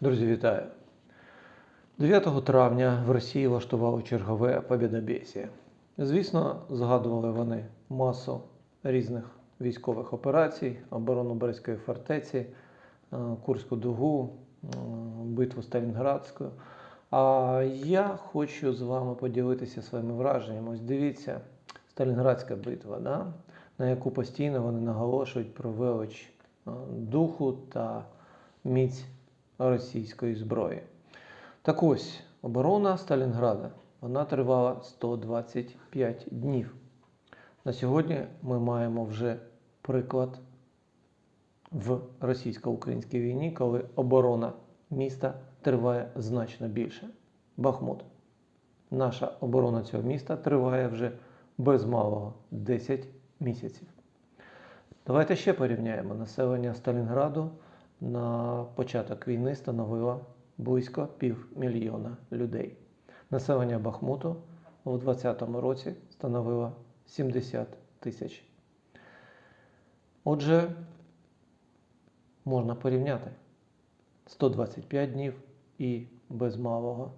Друзі, вітаю! 9 травня в Росії влаштували чергове побєдобєсія. Звісно, згадували вони масу різних військових операцій, оборону Брестської фортеці, е, Курську дугу, е, битву Сталінградську. А я хочу з вами поділитися своїми враженнями. Ось дивіться, Сталінградська битва, да? на яку постійно вони наголошують про велич е, духу та міць російської зброї. Так ось, оборона Сталінграда вона тривала 125 днів. На сьогодні ми маємо вже приклад в російсько-українській війні, коли оборона міста триває значно більше. Бахмут. Наша оборона цього міста триває вже без малого 10 місяців. Давайте ще порівняємо. Населення Сталінграду на початок війни становило близько півмільйона людей. Населення Бахмуту у 2020 році становило 70 тисяч. Отже, можна порівняти 125 днів і без малого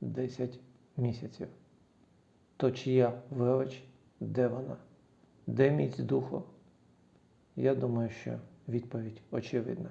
10 місяців. То чия велич, де вона? Де міць духу? Я думаю, що відповідь очевидна.